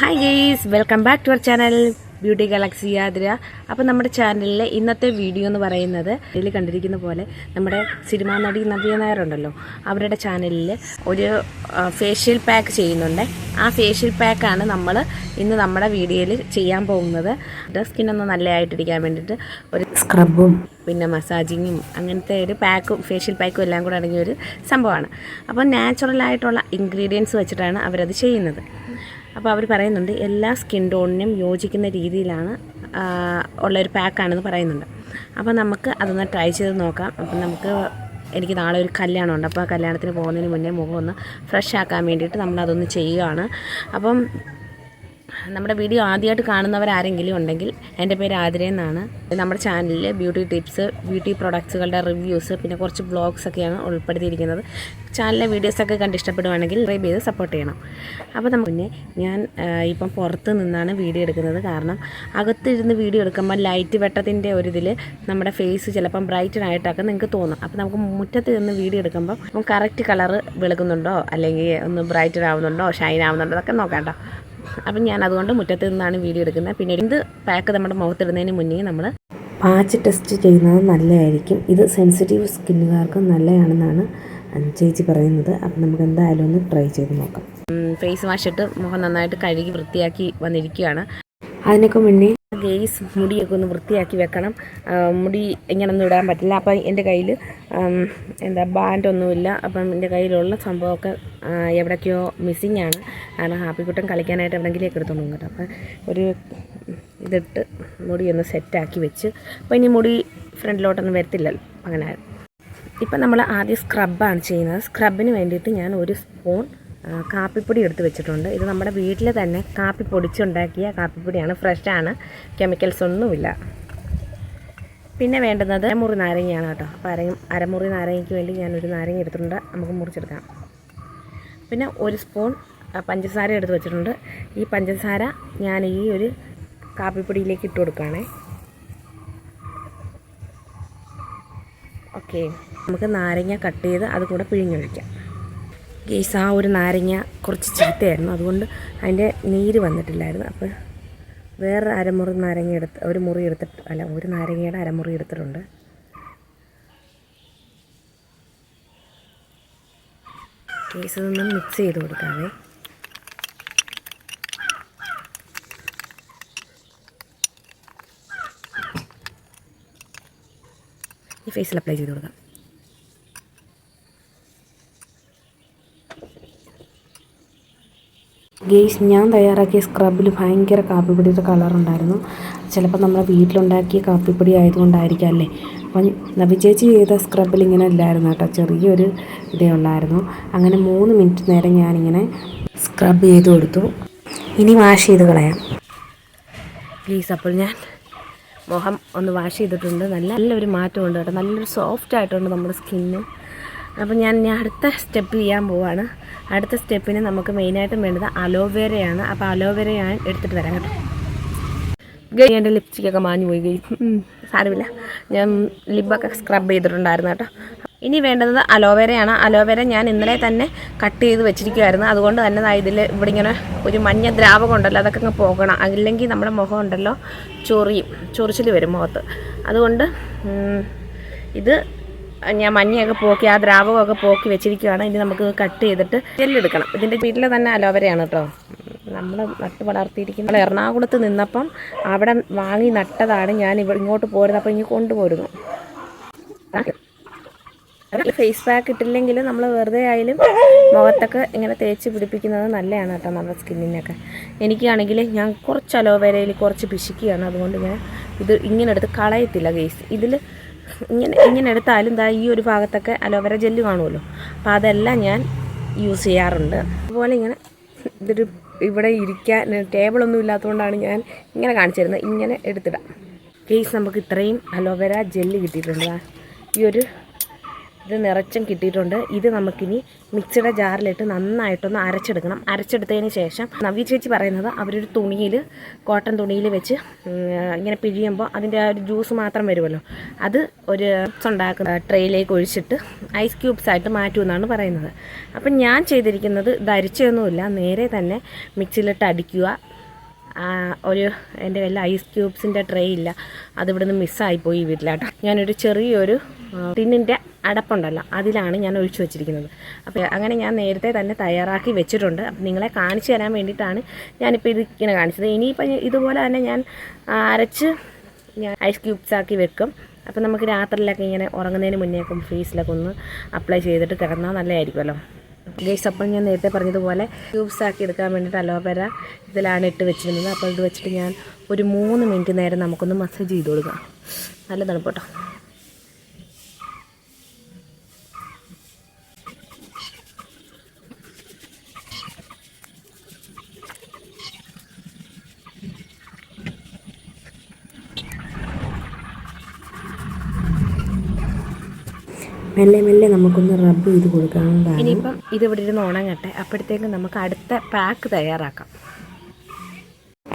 Hi guys welcome back to our channel beauty galaxy യാദ്ര അപ്പോൾ നമ്മുടെ ചാനലിലെ ഇന്നത്തെ വീഡിയോ എന്ന് പറയുന്നത് ഇതിൽ കണ്ടിരിക്കുന്ന പോലെ നമ്മുടെ സിനിമാ നടി നവ്യ നായർ ഉണ്ടല്ലോ. അവരുടെ ചാനലിൽ ഒരു ഫേഷ്യൽ പാക്ക് ചെയ്യുന്നുണ്ട്. ആ ഫേഷ്യൽ പാക്കാണ് നമ്മൾ ഇന്ന് നമ്മുടെ വീഡിയോയിൽ ചെയ്യാൻ പോകുന്നത്. സ്കിന്നൊന്ന് നല്ലതായിട്ടിരിക്കാൻ വേണ്ടിയിട്ട് ഒരു സ്ക്രബും പിന്നെ മസാജിങ്ങും അങ്ങനത്തെ ഒരു പാക്കും ഫേഷ്യൽ പാക്കും എല്ലാം കൂടെ അടങ്ങിയ ഒരു സംഭവമാണ്. അപ്പോൾ നാച്ചുറലായിട്ടുള്ള ഇൻഗ്രീഡിയൻസ് വെച്ചിട്ടാണ് അവരത് ചെയ്യുന്നത്. അപ്പോൾ അവർ പറയുന്നുണ്ട് എല്ലാ സ്കിൻ ടോണിനും യോജിക്കുന്ന രീതിയിലാണ് ഉള്ളൊരു പാക്കാണെന്ന് പറയുന്നുണ്ട്. അപ്പോൾ നമുക്ക് അതൊന്ന് ട്രൈ ചെയ്ത് നോക്കാം. അപ്പം നമുക്ക് എനിക്ക് നാളെ ഒരു കല്യാണമുണ്ട്. അപ്പോൾ ആ കല്യാണത്തിന് പോകുന്നതിന് മുന്നേ മുഖം ഒന്ന് ഫ്രഷ് ആക്കാൻ വേണ്ടിയിട്ട് നമ്മളതൊന്ന് ചെയ്യുകയാണ് അപ്പം നമ്മുടെ വീഡിയോ ആദ്യമായിട്ട് കാണുന്നവരാരെങ്കിലും ഉണ്ടെങ്കിൽ എന്റെ പേര് ആതിര എന്നാണ്. നമ്മുടെ ചാനലിൽ ബ്യൂട്ടി ടിപ്സ് ബ്യൂട്ടി പ്രൊഡക്ട്സുകളുടെ റിവ്യൂസ് പിന്നെ കുറച്ച് ബ്ലോഗ്സ് ഒക്കെയാണ് ഉൾപ്പെടുത്തിയിരിക്കുന്നത്. ചാനലിലെ വീഡിയോസൊക്കെ കണ്ട് ഇഷ്ടപ്പെടുവാണെങ്കിൽ സബ്സ്ക്രൈബ് ചെയ്ത് സപ്പോർട്ട് ചെയ്യണം. അപ്പോൾ നമുക്ക് പിന്നെ ഞാൻ ഇപ്പം പുറത്ത് നിന്നാണ് വീഡിയോ എടുക്കുന്നത്. കാരണം അകത്തിരുന്ന് വീഡിയോ എടുക്കുമ്പോൾ ലൈറ്റ് വെട്ടത്തിന്റെ ഒരു ഇതിൽ നമ്മുടെ ഫേസ് ചിലപ്പം ബ്രൈറ്റൻ ആയിട്ടൊക്കെ നിങ്ങൾക്ക് തോന്നും. അപ്പോൾ നമുക്ക് മുറ്റത്ത് നിന്ന് വീഡിയോ എടുക്കുമ്പോൾ കറക്റ്റ് കളറ് വെളുക്കുന്നുണ്ടോ? അല്ലെങ്കിൽ ഒന്ന് ബ്രൈറ്റൻ ആവുന്നുണ്ടോ? ഷൈൻ ആവുന്നുണ്ടോ? അതൊക്കെ നോക്കാം അപ്പം ഞാൻ അതുകൊണ്ട് മുറ്റത്ത് നിന്നാണ് വീഡിയോ എടുക്കുന്നത്. പിന്നെ എന്ത് പാക്ക് നമ്മുടെ മുഖത്തിടുന്നതിന് മുന്നേ നമ്മൾ പാച്ച് ടെസ്റ്റ് ചെയ്യുന്നത് നല്ലതായിരിക്കും. ഇത് സെൻസിറ്റീവ് സ്കിന്നുകാർക്ക് നല്ലതാണെന്നാണ് ചേച്ചി പറയുന്നത്. അപ്പം നമുക്ക് എന്തായാലും ഒന്ന് ട്രൈ ചെയ്ത് നോക്കാം. ഫേസ് വാഷ് ഇട്ട് മുഖം നന്നായിട്ട് കഴുകി വൃത്തിയാക്കി വന്നിരിക്കുകയാണ്. അതിനൊക്കെ മുന്നേ ഗെയ്സ് മുടിയൊക്കെ ഒന്ന് വൃത്തിയാക്കി വെക്കണം. മുടി ഇങ്ങനൊന്നും ഇടാൻ പറ്റില്ല. അപ്പം എന്റെ കയ്യിൽ എന്താ ബാൻഡൊന്നുമില്ല അപ്പം എന്റെ കയ്യിലുള്ള സംഭവമൊക്കെ എവിടേക്കോ മിസ്സിങ് ആണ്. കാരണം ഹാപ്പി കുട്ടൻ കളിക്കാനായിട്ട് എവിടെയെങ്കിലേക്ക് എടുത്തോണ്ട് പോകും കേട്ടോ അപ്പം ഒരു ഇതിട്ട് മുടി ഒന്ന് സെറ്റാക്കി വെച്ച്. അപ്പം ഇനി മുടി ഫ്രണ്ടിലോട്ടൊന്നും വരത്തില്ലല്ലോ. അങ്ങനെ. ഇപ്പം നമ്മൾ ആദ്യം സ്ക്രബാണ് ചെയ്യുന്നത്. സ്ക്രബിന് വേണ്ടിയിട്ട് ഞാൻ ഒരു സ്പൂൺ കാപ്പിപ്പൊടി എടുത്ത് വെച്ചിട്ടുണ്ട്. ഇത് നമ്മുടെ വീട്ടിൽ തന്നെ കാപ്പി പൊടിച്ചുണ്ടാക്കിയ കാപ്പിപ്പൊടിയാണ്. ഫ്രഷാണ് കെമിക്കൽസ് ഒന്നുമില്ല. പിന്നെ വേണ്ടുന്നത് അരമുറി നാരങ്ങയാണ് കേട്ടോ. അപ്പോൾ അര അരമുറി നാരങ്ങയ്ക്ക് വേണ്ടി ഞാനൊരു നാരങ്ങ എടുത്തിട്ടുണ്ട്. നമുക്ക് മുറിച്ചെടുക്കാം. പിന്നെ ഒരു സ്പൂൺ പഞ്ചസാര എടുത്ത് വെച്ചിട്ടുണ്ട്. ഈ പഞ്ചസാര ഞാൻ ഈ ഒരു കാപ്പിപ്പൊടിയിലേക്ക് ഇട്ട് കൊടുക്കുകയാണേ. ഓക്കെ നമുക്ക് നാരങ്ങ കട്ട് ചെയ്ത് അതുകൂടെ പിഴിഞ്ഞൊഴിക്കാം. ഗേസ് ആ ഒരു നാരങ്ങ കുറച്ച് ചീത്തയായിരുന്നു. അതുകൊണ്ട് അതിന്റെ നീര് വന്നിട്ടില്ലായിരുന്നു. അപ്പോൾ വേറെ അരമുറി നാരങ്ങ എടുത്ത് ഒരു മുറി എടുത്തിട്ട് അല്ല ഒരു നാരങ്ങയുടെ അരമുറി എടുത്തിട്ടുണ്ട്. കേസ് ഇതൊന്ന് മിക്സ് ചെയ്ത് കൊടുക്കാവേ. ഈ ഫേസിൽ അപ്ലൈ ചെയ്ത് കൊടുക്കാം. ഗെയ്സ് ഞാൻ തയ്യാറാക്കിയ സ്ക്രബിൽ ഭയങ്കര കാപ്പിപ്പൊടിയുടെ കളറുണ്ടായിരുന്നു ചിലപ്പോൾ നമ്മുടെ വീട്ടിലുണ്ടാക്കിയ കാപ്പിപ്പൊടി ആയതുകൊണ്ടായിരിക്കാം അല്ലേ? അപ്പം നവിചേച്ചി ചെയ്ത സ്ക്രബിൽ ഇങ്ങനെ ഇല്ലായിരുന്നു കേട്ടോ. ചെറിയൊരു ഇതേ ഉള്ളായിരുന്നു. അങ്ങനെ മൂന്ന് മിനിറ്റ് നേരം ഞാനിങ്ങനെ സ്ക്രബ് ചെയ്ത് കൊടുത്തു. ഇനി വാഷ് ചെയ്ത് കളയാം. പ്ലീസ് അപ്പോൾ ഞാൻ മുഖം ഒന്ന് വാഷ് ചെയ്തിട്ടുണ്ട്. നല്ല നല്ലൊരു മാറ്റമുണ്ട് കേട്ടോ. നല്ലൊരു സോഫ്റ്റ് ആയിട്ടുണ്ട് നമ്മുടെ സ്കിന്ന് അപ്പോൾ ഞാൻ ഞാൻ അടുത്ത സ്റ്റെപ്പ് ചെയ്യാൻ പോവാണ്. അടുത്ത സ്റ്റെപ്പിന് നമുക്ക് മെയിനായിട്ടും വേണ്ടത് അലോവേരയാണ് അപ്പോൾ അലോവേര ഞാൻ എടുത്തിട്ട് വരാം കേട്ടോ. ഗൈ എന്റെ ലിപ്സ്റ്റിക്കൊക്കെ മാഞ്ഞു പോയി ഗൈ. സാരമില്ല. ഞാൻ ലിപ്പൊക്കെ സ്ക്രബ് ചെയ്തിട്ടുണ്ടായിരുന്നു കേട്ടോ. ഇനി വേണ്ടത് അലോവേരയാണ് അലോവേര ഞാൻ ഇന്നലെ തന്നെ കട്ട് ചെയ്ത് വെച്ചിരിക്കുമായിരുന്നു അതുകൊണ്ട് തന്നെ ഇതിൽ ഇവിടെ ഇങ്ങനെ ഒരു മഞ്ഞ ദ്രാവകം ഉണ്ടല്ലോ അതൊക്കെ അങ്ങ് പോകണം. അല്ലെങ്കിൽ നമ്മുടെ മുഖം ഉണ്ടല്ലോ ചൊറിയും. ചൊറിച്ചിൽ വരും മുഖത്ത്. അതുകൊണ്ട് ഇത് ഞാൻ മഞ്ഞയൊക്കെ പോക്കി ആ ദ്രാവകമൊക്കെ പോക്കി വെച്ചിരിക്കുകയാണ് ഇനി നമുക്ക് കട്ട് ചെയ്തിട്ട് ജെല്ലെടുക്കണം. ഇതിന്റെ വീട്ടിൽ തന്നെ അലോവരയാണ് കേട്ടോ നമ്മൾ നട്ട് വളർത്തിയിരിക്കുന്ന എറണാകുളത്ത് നിന്നപ്പം അവിടെ വാങ്ങി നട്ടതാണ്. ഞാൻ ഇവിടെ ഇങ്ങോട്ട് പോരുന്നത് പോരുന്നപ്പോൾ ഇനി കൊണ്ടുപോരുന്നു. ഫേസ് പാക്ക് ഇട്ടില്ലെങ്കിലും നമ്മൾ വെറുതെ ആയാലും മുഖത്തൊക്കെ ഇങ്ങനെ തേച്ച് പിടിപ്പിക്കുന്നത് നല്ലതാണ് കേട്ടോ നമ്മുടെ സ്കിന്നിനൊക്കെ. എനിക്കാണെങ്കിൽ ഞാൻ കുറച്ച് അലോവേരയിൽ കുറച്ച് പിശിക്കുകയാണ് അതുകൊണ്ട് ഞാൻ ഇത് ഇങ്ങനെ എടുത്ത് കളയത്തില്ല ഗേസ് ഇതിൽ ഇങ്ങനെ ഇങ്ങനെ എടുത്താലും ദാ ഈ ഒരു ഭാഗത്തൊക്കെ അലോവേര ജെല്ല് കാണുമല്ലോ. അപ്പോൾ അതെല്ലാം ഞാൻ യൂസ് ചെയ്യാറുണ്ട്. അതുപോലെ ഇങ്ങനെ ഇതൊരു ഇവിടെ ഇരിക്കാൻ ടേബിളൊന്നും ഇല്ലാത്തതുകൊണ്ടാണ് ഞാൻ ഇങ്ങനെ കാണിച്ചു തരുന്നത് ഇങ്ങനെ എടുത്തിടാം. കേസ് നമുക്ക് ഇത്രയും അലോവേര ജെല്ല് കിട്ടിയിട്ടുണ്ട് ഈ ഒരു ഇത് നിറച്ചും കിട്ടിയിട്ടുണ്ട്. ഇത് നമുക്കിനി മിക്സിയുടെ ജാറിലിട്ട് നന്നായിട്ടൊന്ന് അരച്ചെടുക്കണം. അരച്ചെടുത്തതിന് ശേഷം നവ്യ ചേച്ചി പറയുന്നത് അവരൊരു തുണിയിൽ കോട്ടൺ തുണിയിൽ വെച്ച് ഇങ്ങനെ പിഴിയുമ്പോൾ അതിന്റെ ആ ഒരു ജ്യൂസ് മാത്രം വരുമല്ലോ. അത് ഒരു ഉണ്ടാക്കുന്ന ട്രെയിലേക്ക് ഒഴിച്ചിട്ട് ഐസ് ക്യൂബ്സ് ആയിട്ട് മാറ്റുമെന്നാണ് പറയുന്നത്. അപ്പം ഞാൻ ചെയ്തിരിക്കുന്നത് ധരിച്ചൊന്നുമില്ല. നേരെ തന്നെ മിക്സിയിലിട്ട് അടിക്കുക. ഒരു എന്റെ കയ്യിൽ ഐസ് ക്യൂബ്സിന്റെ ട്രേ ഇല്ല. അതിവിടെ നിന്ന് മിസ്സായിപ്പോയി വീട്ടിലാട്ടോ. ഞാനൊരു ചെറിയൊരു ടിന്നിന്റെ അടപ്പുണ്ടല്ലോ. അതിലാണ് ഞാൻ ഒഴിച്ചു വെച്ചിരിക്കുന്നത്. അപ്പോൾ അങ്ങനെ ഞാൻ നേരത്തെ തന്നെ തയ്യാറാക്കി വെച്ചിട്ടുണ്ട്. അപ്പം നിങ്ങളെ കാണിച്ചു തരാൻ വേണ്ടിയിട്ടാണ് ഞാനിപ്പോൾ ഇത് ഇങ്ങനെ കാണിച്ചത് ഇനിയിപ്പോൾ ഇതുപോലെ തന്നെ ഞാൻ അരച്ച് ഞാൻ ഐസ് ക്യൂബ്സ് ആക്കി വെക്കും. അപ്പം നമുക്ക് രാത്രിയിലൊക്കെ ഇങ്ങനെ ഉറങ്ങുന്നതിന് മുന്നേക്കും ഫേസിലൊക്കെ ഒന്ന് അപ്ലൈ ചെയ്തിട്ട് കിടന്നാൽ നല്ലതായിരിക്കുമല്ലോ. ഗൈസ് അപ്പോൾ ഞാൻ നേരത്തെ പറഞ്ഞതുപോലെ ക്യൂബ്സ് ആക്കി എടുക്കാൻ വേണ്ടിയിട്ട് അലോവേര ഇതിലാണ് ഇട്ട് വെച്ചിരുന്നത്. അപ്പോൾ ഇത് വെച്ചിട്ട് ഞാൻ ഒരു മൂന്ന് മിനിറ്റ് നേരം നമുക്കൊന്ന് മസാജ് ചെയ്ത് കൊടുക്കാം. നല്ല തണുപ്പ് കേട്ടോ. മെല്ലെ മെല്ലെ നമുക്കൊന്ന് റബ്ബ് ചെയ്ത് കൊടുക്കാവുന്നതാണ്. ഇനിയിപ്പം ഇത് ഇവിടെ ഇരുന്ന് ഉണങ്ങട്ടെ. അപ്പോഴത്തേക്ക് നമുക്ക് അടുത്ത പാക്ക് തയ്യാറാക്കാം.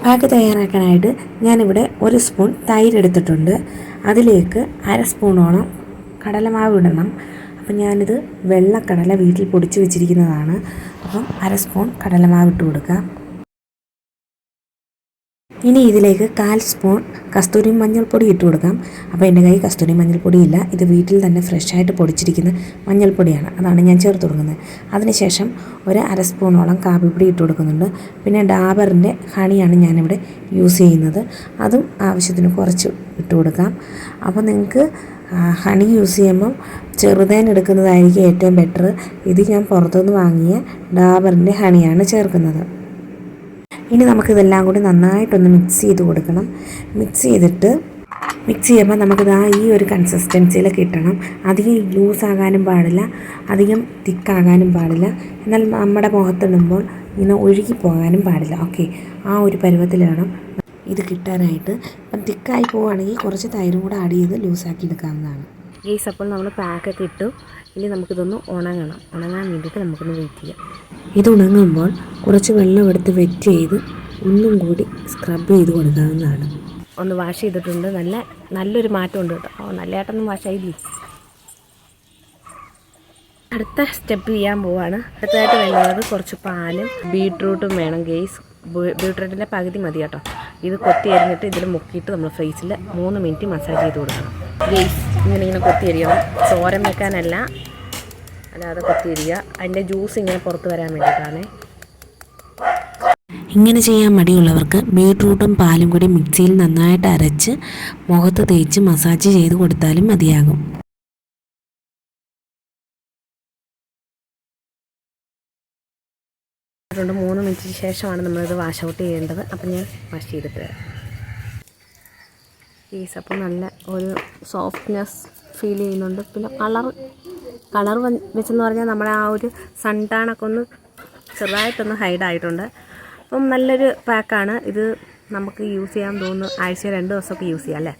പാക്ക് തയ്യാറാക്കാനായിട്ട് ഞാനിവിടെ ഒരു സ്പൂൺ തൈര് എടുത്തിട്ടുണ്ട്. അതിലേക്ക് അര സ്പൂണോളം കടലമാവ് ഇടണം. അപ്പം ഞാനിത് വെള്ളക്കടല വീട്ടിൽ പൊടിച്ച് വെച്ചിരിക്കുന്നതാണ്. അപ്പം അര സ്പൂൺ കടലമാവ് ഇട്ട് കൊടുക്കാം. ഇനി ഇതിലേക്ക് കാൽ സ്പൂൺ കസ്തൂരി മഞ്ഞൾപ്പൊടി ഇട്ട് കൊടുക്കാം. അപ്പോൾ എന്റെ കയ്യിൽ കസ്തൂരി മഞ്ഞൾപ്പൊടി ഇല്ല. ഇത് വീട്ടിൽ തന്നെ ഫ്രഷായിട്ട് പൊടിച്ചിരിക്കുന്ന മഞ്ഞൾപ്പൊടിയാണ്. അതാണ് ഞാൻ ചേർത്ത് കൊടുക്കുന്നത്. അതിനുശേഷം ഒരു അര സ്പൂണോളം കാപ്പിപ്പൊടി ഇട്ട് കൊടുക്കുന്നുണ്ട്. പിന്നെ ഡാബറിന്റെ ഹണിയാണ് ഞാനിവിടെ യൂസ് ചെയ്യുന്നത്. അതും ആവശ്യത്തിന് കുറച്ച് ഇട്ട് കൊടുക്കാം. അപ്പോൾ നിങ്ങൾക്ക് ഹണി യൂസ് ചെയ്യുമ്പം ചെറുതേൻ എടുക്കുന്നതായിരിക്കും ഏറ്റവും ബെറ്റർ ഇത് ഞാൻ പുറത്തുനിന്ന് വാങ്ങിയ ഡാബറിന്റെ ഹണിയാണ് ചേർക്കുന്നത്. ഇനി നമുക്കിതെല്ലാം കൂടി നന്നായിട്ടൊന്ന് മിക്സ് ചെയ്ത് കൊടുക്കണം. മിക്സ് ചെയ്തിട്ട് മിക്സ് ചെയ്യുമ്പോൾ നമുക്കിത് ആ ഈ ഒരു കൺസിസ്റ്റൻസിയിൽ കിട്ടണം. അധികം ലൂസ് ആകാനും പാടില്ല അധികം തിക്കാകാനും പാടില്ല. എന്നാൽ നമ്മുടെ മുഖത്തിടുമ്പോൾ ഇങ്ങനെ ഒഴുകി പോകാനും പാടില്ല. ഓക്കെ ആ ഒരു പരുവത്തിൽ വേണം ഇത് കിട്ടാനായിട്ട്. അപ്പം തിക്കായി പോവുകയാണെങ്കിൽ കുറച്ച് തൈരും കൂടെ ആഡ് ചെയ്ത് ലൂസാക്കി എടുക്കാവുന്നതാണ്. ഗൈസ് അപ്പോൾ നമ്മൾ പാക്കൊക്കെ ഇട്ടു. ഇനി നമുക്കിതൊന്ന് ഉണങ്ങണം. ഉണങ്ങാൻ വേണ്ടിയിട്ട് നമുക്കൊന്ന് വെയിറ്റ് ചെയ്യാം. ഇത് ഉണങ്ങുമ്പോൾ കുറച്ച് വെള്ളം എടുത്ത് വെറ്റ് ചെയ്ത് ഒന്നും കൂടി സ്ക്രബ് ചെയ്ത് കൊടുക്കാവുന്നതാണ്. ഒന്ന് വാഷ് ചെയ്തിട്ടുണ്ട്. നല്ല നല്ലൊരു മാറ്റമുണ്ട് കേട്ടോ. നല്ലതായിട്ടൊന്നും വാഷ് ആയില്ലേ? അടുത്ത സ്റ്റെപ്പ് ചെയ്യാൻ പോവാണ്. അടുത്തതായിട്ട് വേണ്ടത് കുറച്ച് പാലും ബീട്രൂട്ടും വേണം ഗെയ്സ് ബീട്രൂട്ടിന്റെ പകുതി മതി കേട്ടോ. ഇത് കൊത്തി അരിഞ്ഞിട്ട് ഇതിൽ മുക്കിയിട്ട് നമ്മൾ ഫ്രീസിൽ മൂന്ന് മിനിറ്റ് മസാജ് ചെയ്ത് കൊടുക്കണം. ഗെയ്സ് ഇങ്ങനെ ഇങ്ങനെ കൊത്തി അരിയണം ചോരം വെക്കാനല്ല അല്ലാതെ കൊത്തി അരിയുക അതിന്റെ ജ്യൂസ് ഇങ്ങനെ പുറത്ത് വരാൻ വേണ്ടിയിട്ടാണ്. ഇങ്ങനെ ചെയ്യാൻ മടിയുള്ളവർക്ക് ബീട്രൂട്ടും പാലും കൂടി മിക്സിയിൽ നന്നായിട്ട് അരച്ച് മുഖത്ത് തേച്ച് മസാജ് ചെയ്ത് കൊടുത്താലും മതിയാകും. മൂന്ന് മിനിറ്റിന് ശേഷമാണ് നമ്മളിത് വാഷ് ഔട്ട് ചെയ്യേണ്ടത്. അപ്പം ഞാൻ വാഷ് ചെയ്തിട്ട് വരാം. പീസ് അപ്പോൾ നല്ല ഒരു സോഫ്റ്റ്നെസ് ഫീൽ ചെയ്യുന്നുണ്ട്. പിന്നെ കളർ കളർ വെച്ചെന്ന് പറഞ്ഞാൽ നമ്മുടെ ആ ഒരു സൺടാണൊക്കെ ഒന്ന് ചെറുതായിട്ടൊന്ന് ഹൈഡ് ആയിട്ടുണ്ട്. അപ്പം നല്ലൊരു പാക്കാണ് ഇത് നമുക്ക് യൂസ് ചെയ്യാൻ തോന്നുന്നു. ആഴ്ച രണ്ട് ദിവസമൊക്കെ യൂസ് ചെയ്യാം അല്ലേ?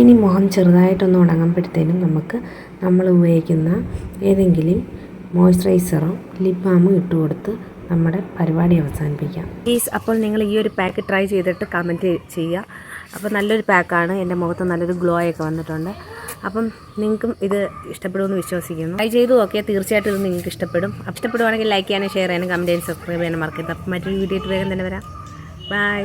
ഇനി മുഖം ചെറുതായിട്ടൊന്ന് ഉണങ്ങുമ്പോഴത്തേനും നമുക്ക് നമ്മൾ ഉപയോഗിക്കുന്ന ഏതെങ്കിലും മോയ്സ്ചറൈസറോ ലിപ് ബാമോ ഇട്ട് കൊടുത്ത് നമ്മുടെ പരിപാടി അവസാനിപ്പിക്കാം. പ്ലീസ് അപ്പോൾ നിങ്ങൾ ഈ ഒരു പാക്ക് ട്രൈ ചെയ്തിട്ട് കമന്റ് ചെയ്യുക. അപ്പോൾ നല്ലൊരു പാക്കാണ്. എന്റെ മുഖത്ത് നല്ലൊരു ഗ്ലോ ഒക്കെ വന്നിട്ടുണ്ട്. അപ്പം നിങ്ങൾക്കും ഇത് ഇഷ്ടപ്പെടുമെന്ന് വിശ്വസിക്കുന്നു. ട്രൈ ചെയ്തു ഓക്കെ തീർച്ചയായിട്ടും ഇത് നിങ്ങൾക്ക് ഇഷ്ടപ്പെടും. ഇഷ്ടപ്പെടുവാണെങ്കിൽ ലൈക്ക് ചെയ്യാനും ഷെയർ ചെയ്യാനും കമന്റ് ചെയ്യാനും സബ്സ്ക്രൈബ് ചെയ്യാനും മറക്കരുത്. അപ്പം മറ്റൊരു വീഡിയോ വേഗം തന്നെ വരാം. ബൈ